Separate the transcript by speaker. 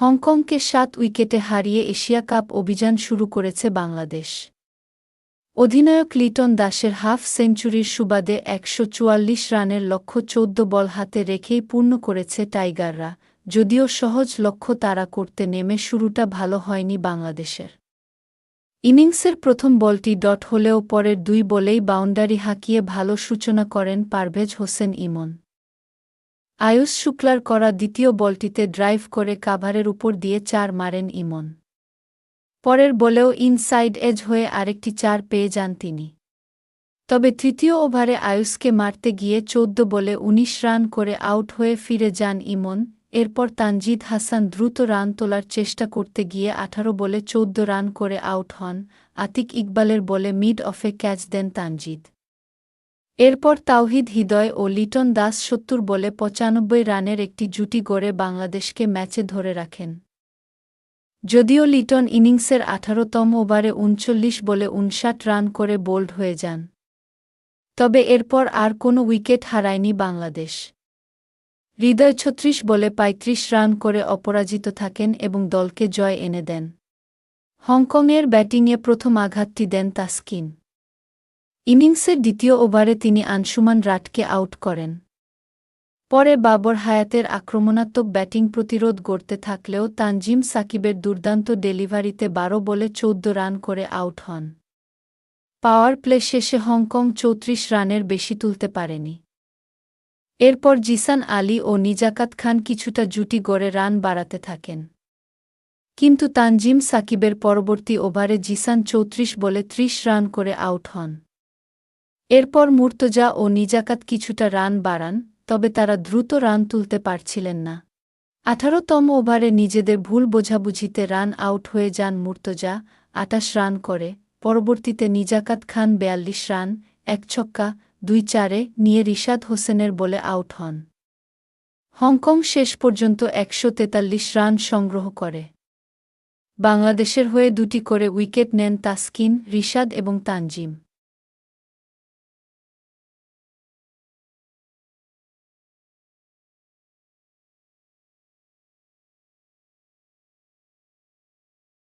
Speaker 1: হংকংকে সাত উইকেটে হারিয়ে এশিয়া কাপ অভিযান শুরু করেছে বাংলাদেশ। অধিনায়ক লিটন দাসের হাফ সেঞ্চুরির সুবাদে একশো চুয়াল্লিশ রানের লক্ষ্য চৌদ্দ বল হাতে রেখেই পূর্ণ করেছে টাইগাররা, যদিও সহজ লক্ষ্য তারা করতে নেমে শুরুটা ভালো হয়নি বাংলাদেশের। ইনিংসের প্রথম বলটি ডট হলেও পরের দুই বলেই বাউন্ডারি হাঁকিয়ে ভালো সূচনা করেন পারভেজ হোসেন ইমন। আয়ুষ শুক্লার করা দ্বিতীয় বলটিতে ড্রাইভ করে কাভারের উপর দিয়ে চার মারেন ইমন। পরের বলেও ইনসাইড এজ হয়ে আরেকটি চার পেয়ে যান তিনি। তবে তৃতীয় ওভারে আয়ুষকে মারতে গিয়ে চৌদ্দ বলে ১৯ রান করে আউট হয়ে ফিরে যান ইমন, এরপর তানজিদ হাসান দ্রুত রান তোলার চেষ্টা করতে গিয়ে আঠারো বলে চৌদ্দ রান করে আউট হন, আতিক ইকবালের বলে মিড অফে ক্যাচ দেন তানজিদ। এরপর তাওহিদ হৃদয় ও লিটন দাস সত্তর বলে পঁচানব্বই রানের একটি জুটি গড়ে বাংলাদেশকে ম্যাচে ধরে রাখেন। যদিও লিটন ইনিংসের আঠারোতম ওভারে উনচল্লিশ বলে উনষাট রান করে বোল্ড হয়ে যান। তবে এরপর আর কোনো উইকেট হারায়নি বাংলাদেশ। হৃদয় ছত্রিশ বলে পঁয়ত্রিশ রান করে অপরাজিত থাকেন এবং দলকে জয় এনে দেন। হংকংয়ের ব্যাটিংয়ে প্রথম আঘাতটি দেন তাস্কিন। ইনিংসের দ্বিতীয় ওভারে তিনি আনসুমান রাটকে আউট করেন। পরে বাবর হায়াতের আক্রমণাত্মক ব্যাটিং প্রতিরোধ গড়তে থাকলেও তানজিম সাকিবের দুর্দান্ত ডেলিভারিতে বারো বলে চৌদ্দ রান করে আউট হন। পাওয়ার প্লে শেষে হংকং চৌত্রিশ রানের বেশি তুলতে পারেনি। এরপর জিসান আলী ও নিজাকাত খান কিছুটা জুটি গড়ে রান বাড়াতে থাকেন। কিন্তু তানজিম সাকিবের পরবর্তী ওভারে জিসান চৌত্রিশ বলে ত্রিশ রান করে আউট হন। এরপর মুর্তজা ও নিজাকাত কিছুটা রান বাড়ান, তবে তারা দ্রুত রান তুলতে পারছিলেন না। আঠারোতম ওভারে নিজেদের ভুল বোঝাবুঝিতে রান আউট হয়ে যান মুর্তজা আটাশ রান করে, পরবর্তীতে নিজাকাত খান বেয়াল্লিশ রান, এক ছক্কা, দুই চারে নিয়ে রিশাদ হোসেনের বলে আউট হন। হংকং শেষ পর্যন্ত একশো তেতাল্লিশ রান সংগ্রহ করে। বাংলাদেশের হয়ে দুটি করে উইকেট নেন তাসকিন, রিশাদ এবং তানজিম।